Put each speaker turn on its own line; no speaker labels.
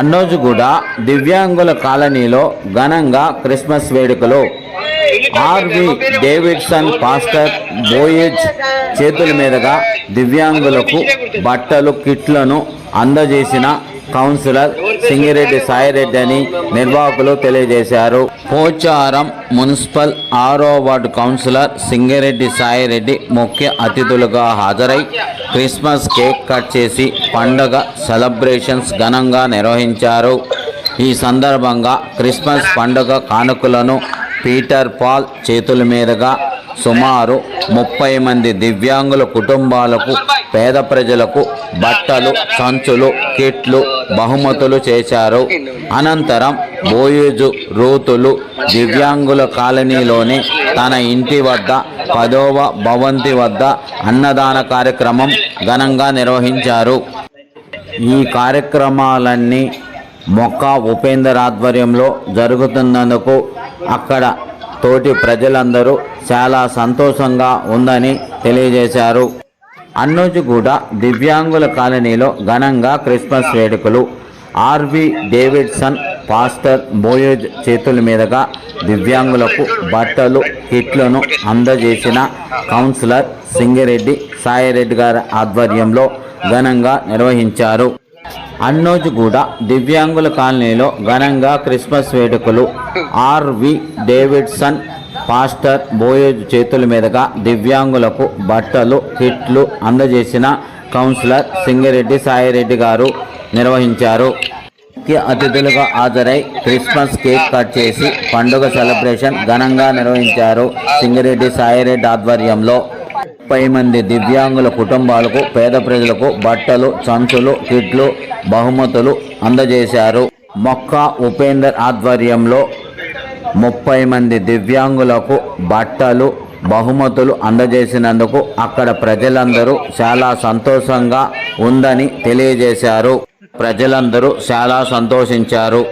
అన్నోజుగూడ దివ్యాంగుల కాలనీలో ఘనంగా క్రిస్మస్ వేడుకలు. ఆర్వి డేవిడ్సన్ పాస్టర్ బోయేజ్ చేతుల మీదుగా దివ్యాంగులకు బట్టలు కిట్లను అందజేసిన కౌన్సిలర్ సింగిరెడ్డి సాయిరెడ్డి అని నిర్వాహకులు తెలియజేశారు. పోచారం మున్సిపల్ ఆరో వార్డు కౌన్సిలర్ సింగిరెడ్డి సాయిరెడ్డి ముఖ్య అతిథులుగా హాజరై క్రిస్మస్ కేక్ కట్ చేసి పండగ సెలబ్రేషన్స్ ఘనంగా నిర్వహించారు. ఈ సందర్భంగా క్రిస్మస్ పండుగ కానుకలను పీటర్ పాల్ చేతుల మీదుగా సుమారు ముప్పై మంది దివ్యాంగుల కుటుంబాలకు పేద ప్రజలకు బట్టలు సంచులు కిట్లు బహుమతులు చేశారు. అనంతరం బోయూజు రూతులు దివ్యాంగుల కాలనీలోని తన ఇంటి వద్ద పదవ భవంతి వద్ద అన్నదాన కార్యక్రమం ఘనంగా నిర్వహించారు. ఈ కార్యక్రమాలన్నీ మొక్క ఉపేందర్ ఆధ్వర్యంలో జరుగుతున్నందుకు అక్కడ తోటి ప్రజలందరూ చాలా సంతోషంగా ఉందని తెలియజేశారు. అన్నోజుగూడ దివ్యాంగుల కాలనీలో ఘనంగా క్రిస్మస్ వేడుకలు. ఆర్వి డేవిడ్సన్ పాస్టర్ బోయేజ్ చేతుల మీదుగా దివ్యాంగులకు బట్టలు కిట్లను అందజేసిన కౌన్సిలర్ సింగిరెడ్డి సాయిరెడ్డి గారి ఆధ్వర్యంలో ఘనంగా నిర్వహించారు. అన్నోజుగూడ దివ్యాంగుల కాలనీలో ఘనంగా క్రిస్మస్ వేడుకలు. ఆర్వి డేవిడ్సన్ పాస్టర్ బోయోజ్ చేతుల మీదుగా దివ్యాంగులకు బట్టలు కిట్లు అందజేసిన కౌన్సిలర్ సింగిరెడ్డి సాయిరెడ్డి గారు నిర్వహించారు. ముఖ్య అతిథులుగా హాజరై క్రిస్మస్ కేక్ కట్ చేసి పండుగ సెలబ్రేషన్ ఘనంగా నిర్వహించారు సింగిరెడ్డి సాయిరెడ్డి ఆధ్వర్యంలో. ముప్పై మంది దివ్యాంగుల కుటుంబాలకు పేద ప్రజలకు బట్టలు సంచులు కిట్లు బహుమతులు అందజేశారు. మొక్క ఉపేందర్ ఆధ్వర్యంలో ముప్పై మంది దివ్యాంగులకు బట్టలు బహుమతులు అందజేసినందుకు అక్కడ ప్రజలందరూ చాలా సంతోషంగా ఉందని తెలియజేశారు. ప్రజలందరూ చాలా సంతోషించారు.